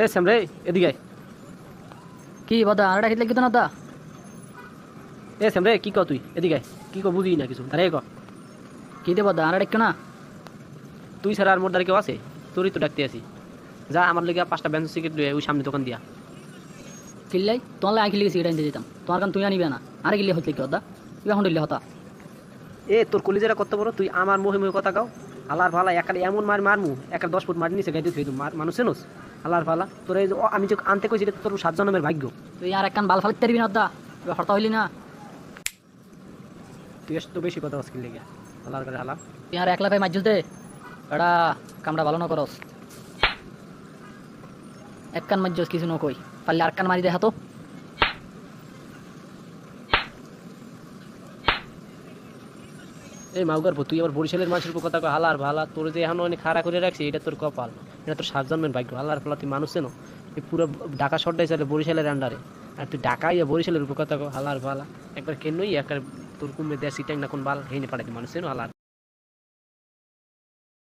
এ শ্যাম রে এদিকে। কি বদা আরেকটা খেতলে কি তো না দা এ শ্যাম রে কি ক তুই? এদিকে কি ক বুঝি না কিছু। আরে ক। কি দে বদা আরেকটা একটু না। তুই ছাড়া আর মোর দ্বারা কেউ আছে? তোরই তো ডাকতে আসি যা আমার লেগে পাঁচটা ব্যান্স সিগারেট লয়ে ওই সামনে দোকান দিয়া। কিল্লাই তোমার আঁকি লিখে সিগারেট আনতে যেতাম। তোমার কারণ তুই আনিবে না। আরে গেলে হচ্ছে কি হতা এখন দিলে হতা। এ তোর কলিজারা কত বড়? তুই আমার মুহে মুহে কথা কাও। আল্লাহর ভালা একালে এমন মার মারমু একটা দশ ফুট মারি নিচে গাইতে থুই মানুষ চেনোস আল্লাহর ভালা তোর এই আমি যে আনতে কইছি তোর সাত জন্মের ভাগ্য। তুই আর একখান বাল ফালিতে পারবি না দা তুই হরতা হইলি না। তুই এস তো বেশি কথা আজকে লেগে? আল্লাহর করে আল্লাহ তুই আর একলা পাই মাইজুস দে এটা কামটা ভালো না করস। এক কান মাইজুস কিছু নকই পারলে আর কান মারি দেখা তো। এই মাউগার তুই আমার বরিশালের মানুষের কথা হালার ভালা, তোর যে এখন অনেক খাড়া করে রাখছি, এটা তোর কপাল। এটা তোর সাত জন্মের ভাগ্য, হালার ফলা তুই মানুষ চেনো? এই পুরো ঢাকা শর্টাই চলে বরিশালের আন্ডারে আর তুই ঢাকাই বরিশালের কথা কয়, হালার ভালা। একবার কেনই একবার তোর কুমে দেয় সিটাই না কোন বাল হেনে পাঠাতে মানুষ চেনো, হালার?